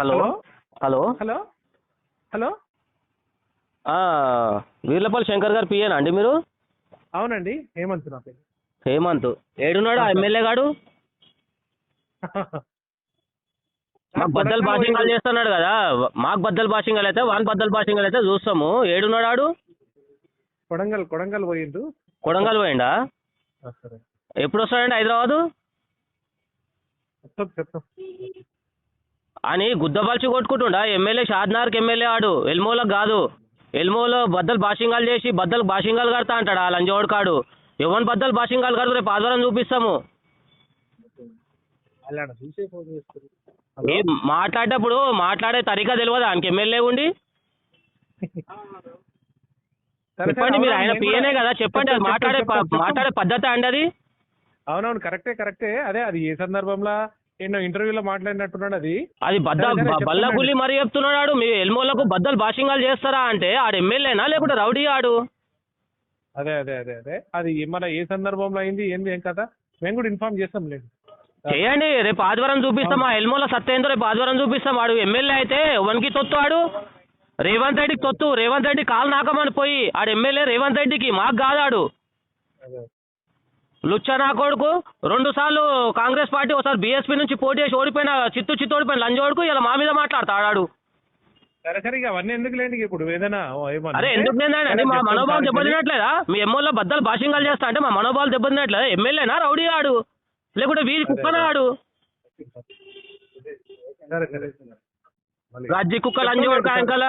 Hello? Hello? Hello? ఆ, వీర్లపల్లి శంకర్ గారు పిఏనా అండి మీరు? అవునండి హేమంత్ నా పేరు. హేమంత్. ఏడున్నాడు ఆ ఎమ్మెల్యే గాడు? మాకు బద్దలు భాషింగాలు చేస్తున్నాడు కదా. మాకు బద్దలు భాషింగాలు అయితే వాన్ బద్దలు భాషింగాలు అయితే చూస్తాము. ఏడున్నాడు ఆడు కొడంగల్ కొడంగల్ పోయిండు. కొడంగల్ పోయిండా? ఎప్పుడు వస్తాడండి హైదరాబాదు? చెప్తాం చెప్తాం. అని గుద్దపలిచి కొట్టుకుంటుండా. ఎమ్మెల్యే షాద్నార్కి ఎమ్మెల్యే ఆడు. ఎల్మోలకు కాదు. ఎల్మోలో బద్దలు భాషింగాలు చేసి బద్దలు భాషింగాలు కడతా అంటాడు ఆ లంజోడు కాడు. ఎవరి బద్దలు భాషింగాలు కడుతూ రేపు ఆదివారం చూపిస్తాము. మాట్లాడేటప్పుడు మాట్లాడే తరికా తెలియదు? ఆయనకి ఎమ్మెల్యే ఉండి? చెప్పండి మీరు ఆయన కూడా- కదా. చెప్పండి మాట్లాడే. మాట్లాడే పద్ధతి అండి అది? అవునవును కరెక్టే కరెక్టే. అదే అది ఏ సందర్భంలో ఎన్నో ఇంటర్వ్యూలో మాట్లాడినట్టున్నాడు అది. అది బద్ద. బల్లగుల్లి మరీ చెప్తున్నాడు మీ ఎల్మోలకు బద్దలు భాషింగాలు చేస్తారా అంటే ఆడు ఎమ్మెల్యేనా లేకుంటే రౌడీ ఆడు? అదే అదే అదే అదే. అది మన ఏ సందర్భంలో అయింది ఏంది ఏం కదా మేము కూడా ఇన్ఫార్మ్ చేస్తాం లేదు చేయండి రేపు ఆదివారం చూపిస్తాం. ఆ ఎల్మోల సత్యేంద్ర రేపు ఆదివారం చూపిస్తాం. ఆడు ఎమ్మెల్యే అయితే వనికి తొత్తు ఆడు. రేవంత్ రెడ్డికి తొత్తు. రేవంత్ రెడ్డి కాలు నాకమని పోయి ఆడు ఎమ్మెల్యే రేవంత్ రెడ్డికి మాకు కాదాడు అదే లుచ్చా నా కొడుకు రెండు సార్లు కాంగ్రెస్ పార్టీ ఒకసారి బీఎస్పీ నుంచి పోటీ చేసి ఓడిపోయిన చిత్తు చిత్తు ఓడిపోయిన లంజోడుకు ఇలా మా మీద మాట్లాడతాడు సరే సరే అవన్నీ ఎందుకు లేండి ఇప్పుడు? ఏదైనా అరే ఎందుకు సరే, మా మనోభావం దెబ్బతినట్లేదా మీ ఎమ్మెల్యే బద్దలు భాషింగాలు చేస్తా అంటే మా మనోభావాలు దెబ్బతినట్లేదా ఎమ్మెల్యేనా? రౌడీ ఆడు లేకుంటే వీధి కుక్కనా ఆడు సరే సరే. మళ్ళీ రాజ్య కుక్కలు అన్ని కాయంకాల